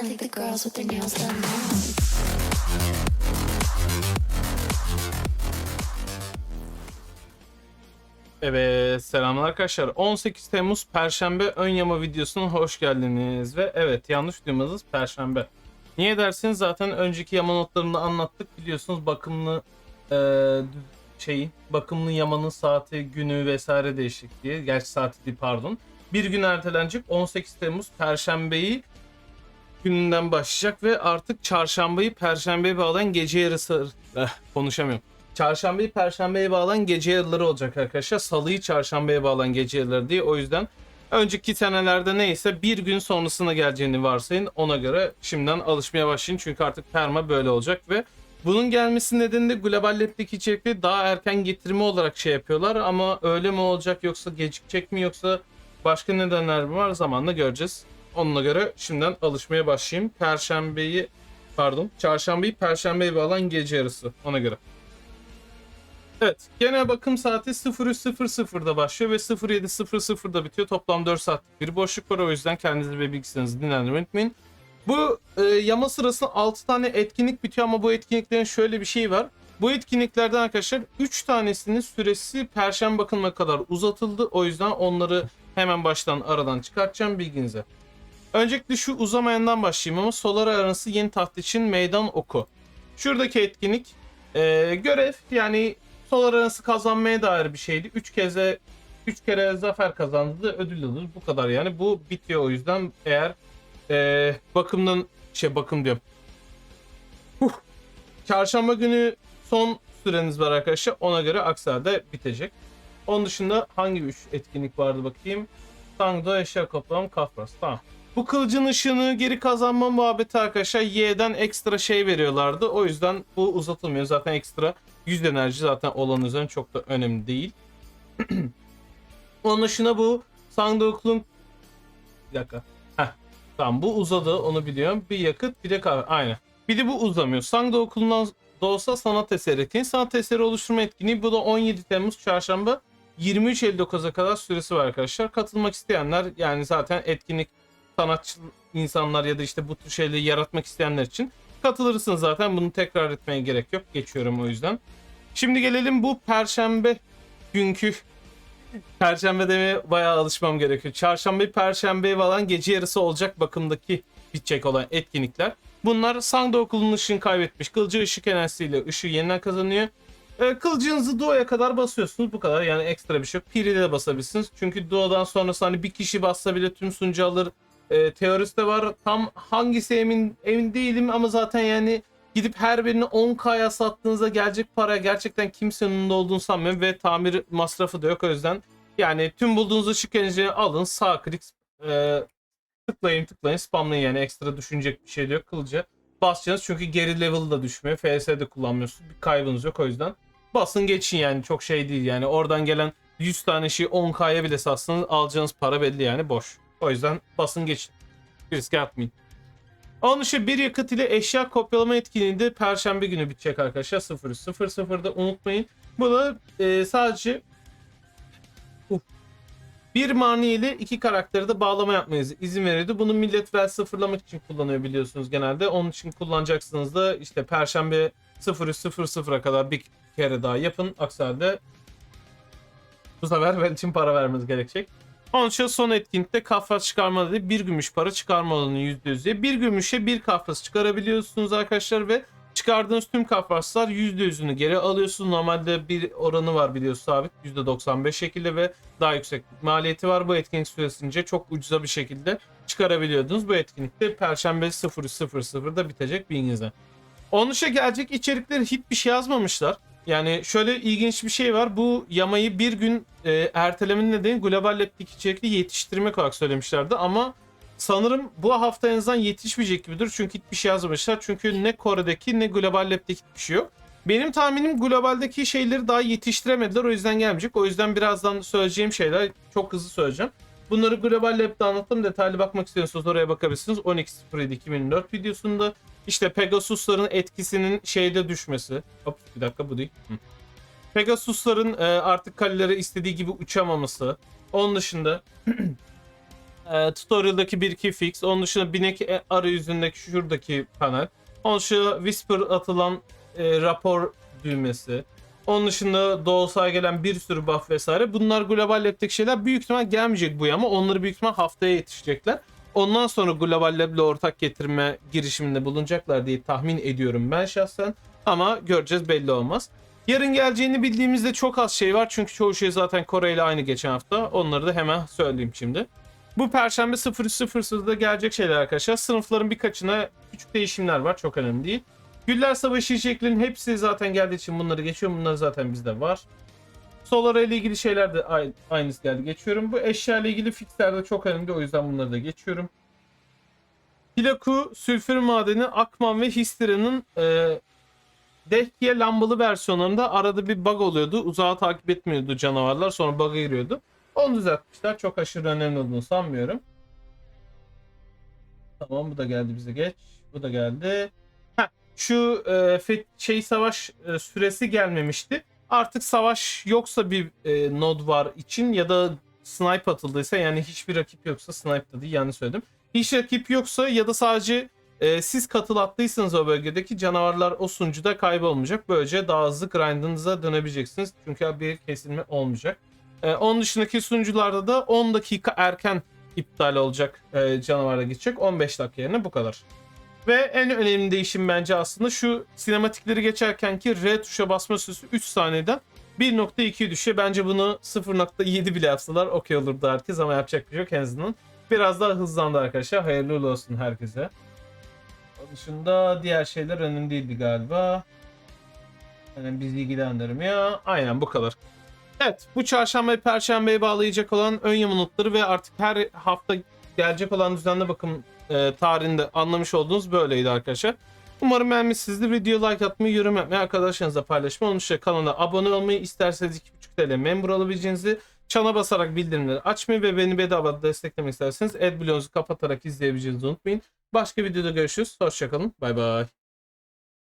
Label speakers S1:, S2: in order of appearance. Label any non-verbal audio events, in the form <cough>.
S1: I think the girls with their nails done now.
S2: Evet selamlar arkadaşlar. 18 Temmuz Perşembe ön yama videosuna hoş geldiniz. Ve evet yanlış duymadınız Perşembe. Niye dersiniz zaten önceki yama notlarında anlattık biliyorsunuz bakımlı e, şeyi bakımlı yamanın saati günü vesaire değişikliği. Gerçi saati değil pardon. Bir gün ertelenecek 18 Temmuz Perşembeyi gününden başlayacak ve artık çarşambayı perşembeye bağlayan gece yarısı eh, konuşamıyorum. Çarşambayı perşembeye bağlayan gece yarıları olacak arkadaşlar. Salıyı çarşambaya bağlayan gece yarıları diye. O yüzden önceki senelerde neyse bir gün sonrasına geleceğini varsayın. Ona göre şimdiden alışmaya başlayın. Çünkü artık perma böyle olacak ve bunun gelmesi nedeni de Global Lab'deki içerikleri daha erken getirme olarak şey yapıyorlar. Ama öyle mi olacak yoksa gecikecek mi yoksa başka nedenler mi var zamanla göreceğiz. Onunla göre şimdiden alışmaya başlayayım. Perşembeyi pardon çarşambayı perşembeye bağlan gece yarısı ona göre. Evet genel bakım saati 03.00'da başlıyor ve 07.00'da bitiyor. Toplam 4 saatlik bir boşluk var o yüzden kendinizi ve bilgisayarınızı dinlendirmeyi unutmayın. Bu e, yama sırasında 6 tane etkinlik bitiyor ama bu etkinliklerin şöyle bir şey var. Bu etkinliklerden arkadaşlar 3 tanesinin süresi perşembe bakımına kadar uzatıldı. O yüzden onları hemen baştan aradan çıkartacağım bilginize. Öncelikle şu uzamayandan başlayayım ama Solar arası yeni taht için meydan oku. Şuradaki etkinlik e, görev yani Solar arası kazanmaya dair bir şeydi. 3 keze 3 kere zafer kazandı ödül alır. Bu kadar yani. Bu bitiyor o yüzden eğer e, bakımdan şey bakım diyorum. Huh. Çarşamba günü son süreniz var arkadaşlar. Ona göre Aksar'da bitecek. Onun dışında hangi 3 etkinlik vardı bakayım. Tangdo, eşya kaplam, kafras. Tamam. Bu kılıcın ışığını geri kazanma muhabbeti arkadaşlar Y'den ekstra şey veriyorlardı. O yüzden bu uzatılmıyor. Zaten ekstra 100 enerji zaten olan üzerine çok da önemli değil. <clears throat> Onun dışında bu Sangdoklun bir dakika. Heh. Tamam bu uzadı onu biliyorum. Bir yakıt bir de kahve. Aynen. Bir de bu uzamıyor. Sangdo okulundan da olsa sanat eseri etkinliği. Sanat eseri oluşturma etkinliği. Bu da 17 Temmuz çarşamba 23.59'a kadar süresi var arkadaşlar. Katılmak isteyenler yani zaten etkinlik sanatçı insanlar ya da işte bu tür şeyleri yaratmak isteyenler için katılırsınız zaten. Bunu tekrar etmeye gerek yok. Geçiyorum o yüzden. Şimdi gelelim bu perşembe günkü Perşembe demeye bayağı alışmam gerekiyor. Çarşamba, perşembe falan gece yarısı olacak bakımdaki bitecek olan etkinlikler. Bunlar Sangda okulunun ışığını kaybetmiş. Kılıcı ışık enerjisiyle ışığı yeniden kazanıyor. E, kılıcınızı duoya kadar basıyorsunuz. Bu kadar yani ekstra bir şey yok. Piri de basabilirsiniz. Çünkü duodan sonrası hani bir kişi bassa bile tüm sunucu alır. E, teorisi de var. Tam hangisi emin emin değilim ama zaten yani gidip her birini 10k'ya sattığınızda gelecek para gerçekten kimsenin önünde olduğunu sanmıyorum ve tamir masrafı da yok. O yüzden yani tüm bulduğunuz ışık enerjiyi alın sağ klik e, tıklayın tıklayın spamlayın. Yani ekstra düşünecek bir şey de yok kılıcı basacaksınız çünkü geri level da düşmüyor. FS'de kullanmıyorsunuz. Bir kaybınız yok o yüzden basın geçin yani. Çok şey değil yani. Oradan gelen 100 tane şey 10k'ya bile satsanız alacağınız para belli yani. Boş o yüzden basın geçin riske atmayın onun dışı bir yakıt ile eşya kopyalama etkinliğinde Perşembe günü bitecek arkadaşlar 03.00'da unutmayın. Bu da e, sadece Uf. bir mani ile iki karakteri de bağlama yapmanıza izin veriyordu. Bunu millet vel sıfırlamak için kullanıyor biliyorsunuz genelde. Onun için kullanacaksınız da işte Perşembe 03.00'a kadar bir kere daha yapın. Aksi halde bu sefer için para vermeniz gerekecek. İçin son etkinlikte kafras çıkarma dedi. Bir gümüş para çıkarma oranı %100 diye. Bir gümüşe bir kafras çıkarabiliyorsunuz arkadaşlar ve çıkardığınız tüm kafraslar %100'ünü geri alıyorsunuz. Normalde bir oranı var biliyorsunuz sabit %95 şekilde ve daha yüksek maliyeti var. Bu etkinlik süresince çok ucuza bir şekilde çıkarabiliyordunuz. Bu etkinlikte Perşembe 03.00'da bitecek bilginize. Onun dışında gelecek içerikleri hiçbir şey yazmamışlar. Yani şöyle ilginç bir şey var. Bu yamayı bir gün e, ertelemenin nedeni Global Lab'deki içerikli yetiştirmek olarak söylemişlerdi ama sanırım bu hafta en azından yetişmeyecek gibidir. Çünkü hiçbir şey yazmamışlar. Çünkü ne Kore'deki ne Global Lab'deki hiçbir şey yok. Benim tahminim globaldeki şeyleri daha yetiştiremediler. O yüzden gelmeyecek. O yüzden birazdan söyleyeceğim şeyler çok hızlı söyleyeceğim. Bunları Global Lab'de anlattım. Detaylı bakmak istiyorsanız oraya bakabilirsiniz. 12.07.2004 videosunda işte Pegasus'ların etkisinin şeyde düşmesi. Hop bir dakika bu değil. Hı. Pegasus'ların e, artık kalelere istediği gibi uçamaması. Onun dışında <clears throat> e, tutorial'daki 1-2 fix. Onun dışında binek e, arayüzündeki şuradaki panel. Onun dışında Whisper atılan e, rapor düğmesi. Onun dışında doğusal gelen bir sürü buff vesaire. Bunlar Global Lab'deki şeyler büyük ihtimal gelmeyecek bu ama onları büyük ihtimal haftaya yetişecekler. Ondan sonra Global Lab'le ortak getirme girişiminde bulunacaklar diye tahmin ediyorum ben şahsen. Ama göreceğiz belli olmaz. Yarın geleceğini bildiğimizde çok az şey var. Çünkü çoğu şey zaten Kore ile aynı geçen hafta. Onları da hemen söyleyeyim şimdi. Bu perşembe 03.00'da gelecek şeyler arkadaşlar. Sınıfların birkaçına küçük değişimler var. Çok önemli değil. Güller Savaşı yiyeceklerin hepsi zaten geldiği için bunları geçiyorum. Bunlar zaten bizde var. Solara ile ilgili şeyler de ay- aynısı geldi. Geçiyorum. Bu eşya ile ilgili fixler de çok önemli. O yüzden bunları da geçiyorum. Hilaku, sülfür madeni, Akman ve Histera'nın e, Dehkiye lambalı versiyonlarında arada bir bug oluyordu. Uzağa takip etmiyordu canavarlar. Sonra bug'a giriyordu. Onu düzeltmişler. Çok aşırı önemli olduğunu sanmıyorum. Tamam bu da geldi bize geç. Bu da geldi. Şu e, şey savaş e, süresi gelmemişti. Artık savaş yoksa bir e, node var için ya da snipe atıldıysa yani hiçbir rakip yoksa snipe değil yanlış söyledim. Hiç rakip yoksa ya da sadece e, siz katıl attıysanız o bölgedeki canavarlar o sunucuda kaybolmayacak. Böylece daha hızlı grindınıza dönebileceksiniz. Çünkü bir kesilme olmayacak. E, onun dışındaki sunucularda da 10 dakika erken iptal olacak e, canavarla gidecek. 15 dakika yerine bu kadar. Ve en önemli değişim bence aslında şu sinematikleri geçerken ki R tuşa basma süresi 3 saniyeden 1.2'ye düşüyor. Bence bunu 0.7 bile yapsalar okey olurdu herkes ama yapacak bir şey yok en azından. Biraz daha hızlandı arkadaşlar. Hayırlı olsun herkese. Onun dışında diğer şeyler önemli değildi galiba. Yani bizi ilgilendirmiyor. Aynen bu kadar. Evet bu çarşamba ve perşembeye bağlayacak olan ön yapı notları ve artık her hafta gelecek olan düzenli bakım e, tarihinde anlamış olduğunuz böyleydi arkadaşlar. Umarım beğenmişsinizdir. Video like atmayı, yorum yapmayı, arkadaşlarınızla paylaşmayı, onun dışında kanala abone olmayı, isterseniz 2.5 TL memur olabileceğinizi, çana basarak bildirimleri açmayı ve beni bedava desteklemek isterseniz adblock'unuzu kapatarak izleyebileceğinizi unutmayın. Başka videoda görüşürüz. Hoşçakalın. Bay bay.